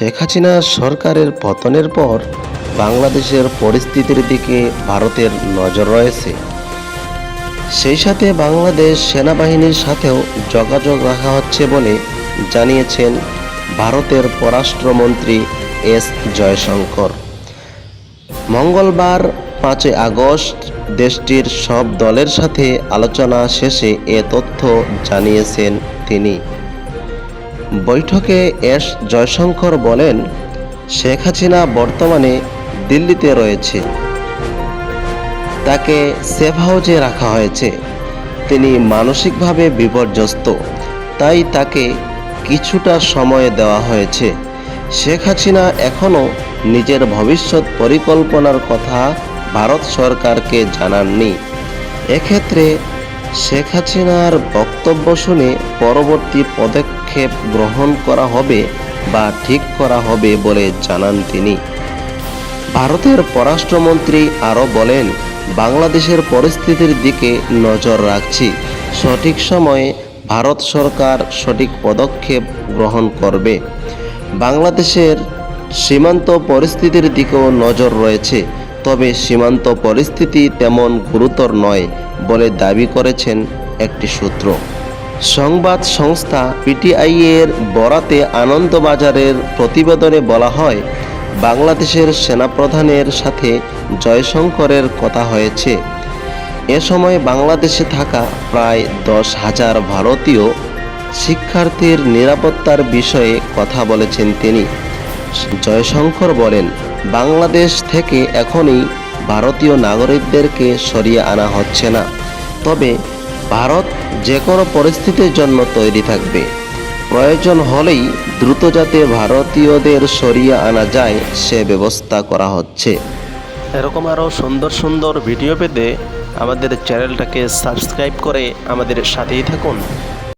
শেখ হাসিনা সরকারের পতনের পর বাংলাদেশের পরিস্থিতির দিকে ভারতের নজর রয়েছে। সেই সাথে বাংলাদেশ সেনাবাহিনীর সাথেও যোগাযোগ রাখা হচ্ছে বলে জানিয়েছেন ভারতের পররাষ্ট্রমন্ত্রী এস জয়শঙ্কর। মঙ্গলবার পাঁচই আগস্ট দেশটির সব দলের সাথে আলোচনা শেষে এ তথ্য জানিয়েছেন তিনি। বৈঠকে এস জয়শঙ্কর বলেন, শেখ হাসিনা বর্তমানে দিল্লিতে রয়েছে। তাকে সেফ হাউজে রাখা হয়েছে। তিনি মানসিকভাবে বিপর্যস্ত। তাই তাকে কিছুটা সময় দেওয়া হয়েছে। শেখ হাসিনা এখনও নিজের ভবিষ্যৎ পরিকল্পনার কথা ভারত সরকারকে জানাননি। এক্ষেত্রে শেখ হাসিনার বক্তব্য শুনে পরবর্তী পদক্ষেপ গ্রহণ করা হবে বা ঠিক করা হবে বলে জানান তিনি। ভারতের পররাষ্ট্রমন্ত্রী আরও বলেন, বাংলাদেশের পরিস্থিতির দিকে নজর রাখছি। সঠিক সময়ে ভারত সরকার সঠিক পদক্ষেপ গ্রহণ করবে। বাংলাদেশের সীমান্ত পরিস্থিতির দিকেও নজর রয়েছে। তবে সীমান্ত পরিস্থিতি তেমন গুরুতর নয় বলে দাবি করেছেন একটি সূত্র। সংবাদ সংস্থা পিটিআই এর বরাতে আনন্দবাজারের প্রতিবেদনে বলা হয়, বাংলাদেশের সেনাপ্রধানের সাথে জয়শঙ্করের কথা হয়েছে। এ সময় বাংলাদেশে থাকা প্রায় দশ হাজার ভারতীয় শিক্ষার্থীর নিরাপত্তার বিষয়ে কথা বলেছেন তিনি। জয়শঙ্কর বলেন, বাংলাদেশ থেকে এখনই ভারতীয় নাগরিকদেরকে সরিয়ে আনা হচ্ছে না। তবে ভারত যে কোনো পরিস্থিতির জন্য তৈরি থাকবে। প্রয়োজন হলেই দ্রুত যাতে ভারতীয়দের সরিয়ে আনা যায়, সে ব্যবস্থা করা হচ্ছে। এরকম আরও সুন্দর সুন্দর ভিডিও পেতে আমাদের চ্যানেলটাকে সাবস্ক্রাইব করে আমাদের সাথেই থাকুন।